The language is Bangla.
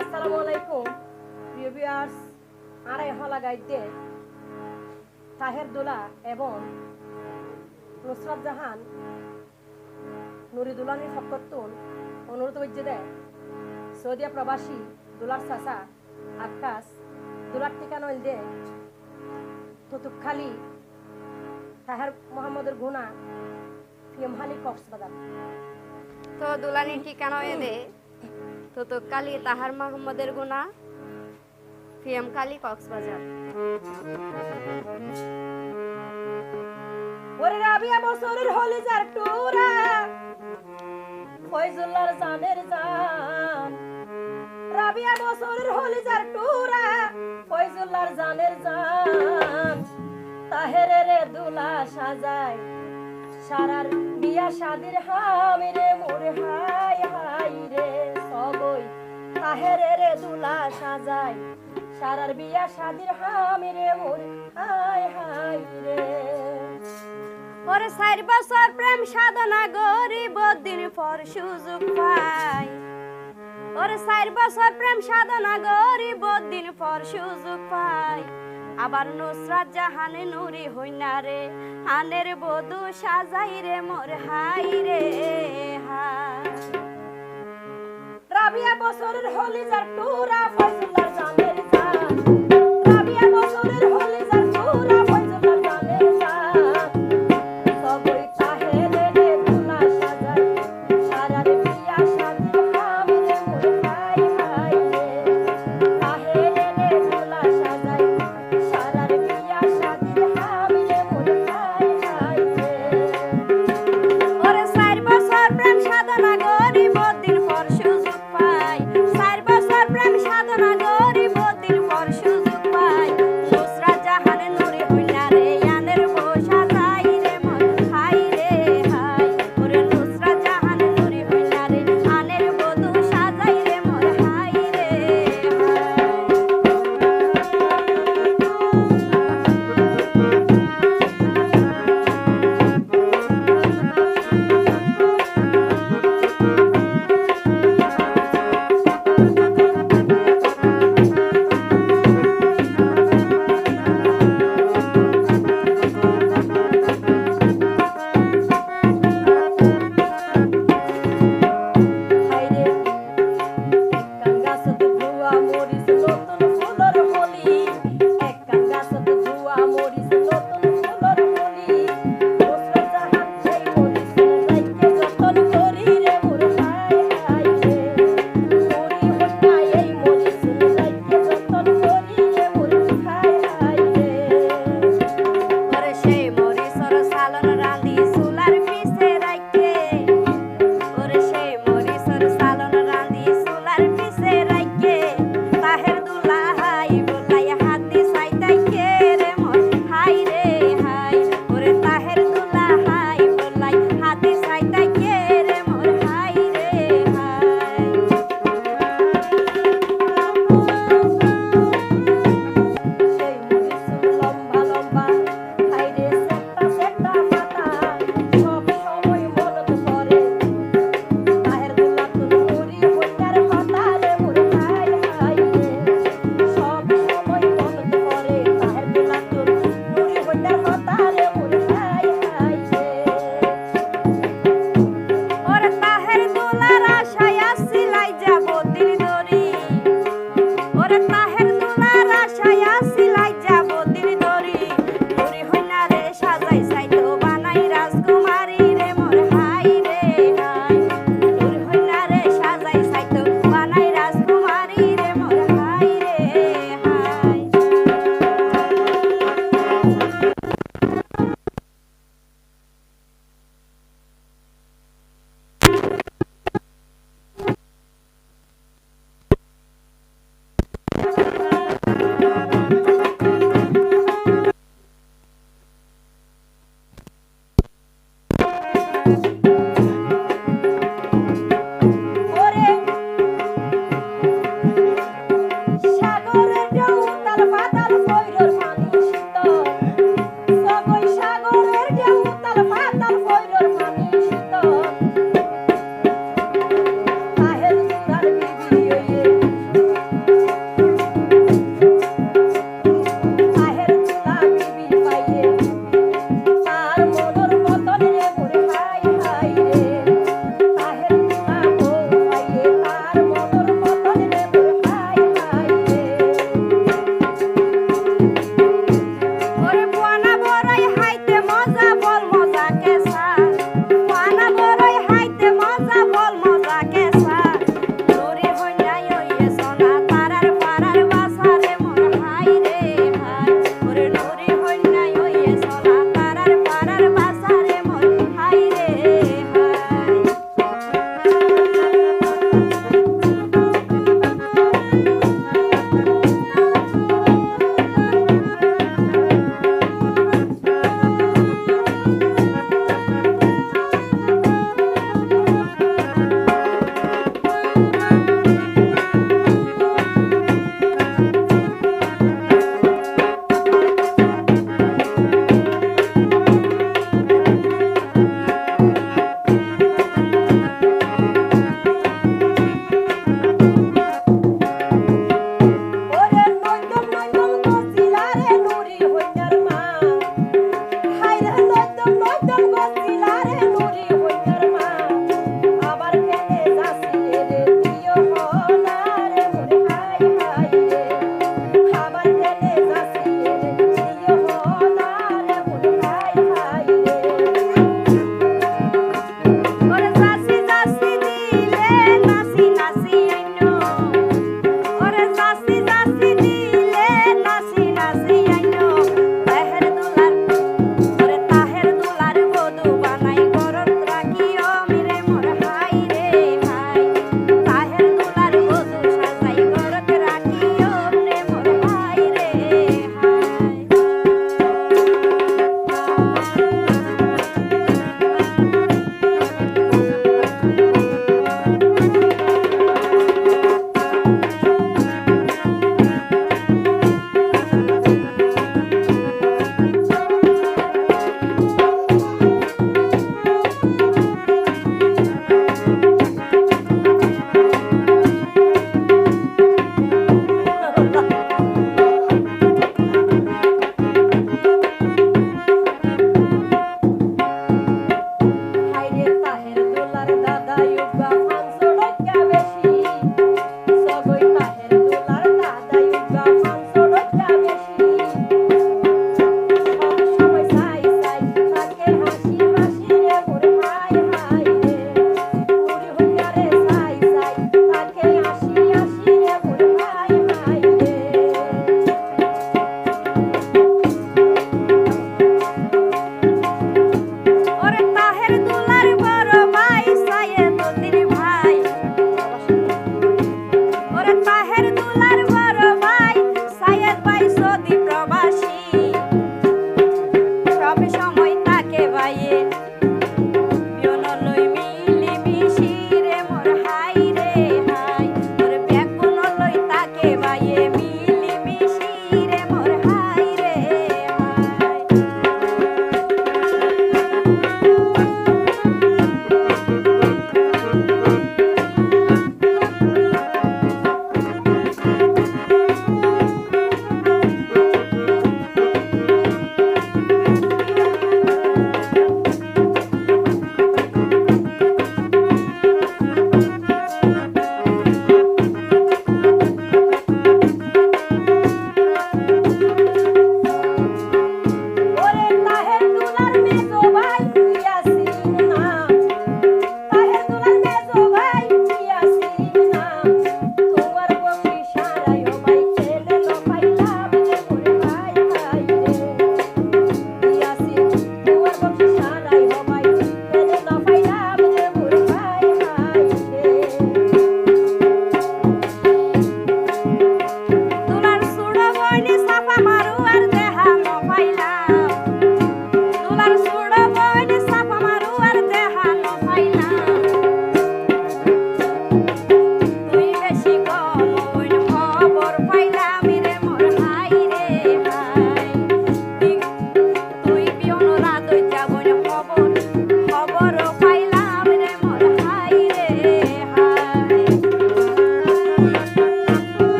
আসসালামু প্রিয় ভিউয়ার্স, আড়াই হলা গাইতে তাহের দোলা এবং নুসরাত জাহান নুরিদুলানির ফকতুন অনুরোধ হচ্ছে দে সৌদিয়া প্রবাসী দুলার চাচা আকাশ দুলার ঠিকানা দে তুতুকখালি তাহের মোহাম্মদের গুণা ফিয়মহালি কক্সবাজার। তো দুলানির ঠিকানা দে তো কালি তাহার মোহাম্মদের গুণা। পিএম কালি, কক্সবাজার। ওরে রাবিয়া বছরের হলি যার টুরা, ফয়জুল্লাহর জানের জান। রাবিয়া বছরের হলি যার টুরা, ফয়জুল্লাহর জানের জান। তাহেরে রে দুলা সাজায়, সারার বিয়া শাদির হামি রে মোর সবই তাহেরে দুলা সাজায় সারার বিয়া শাদির হামি রে মোর হাই হাই রে। চার বছর প্রেম সাধনা গরিব দিন পর সুযোগ পাই। ওরে চার বছর প্রেম সাধনা গরিব দিন পর সুযোগ পাই। আবার নুসরাত জাহানে নুরি হইনা রে, হানের বধু সাজাই রে মোর হাই রে। রাবিয়া বছরের হলি যার টুরা ফয়জুল্লাহর জানের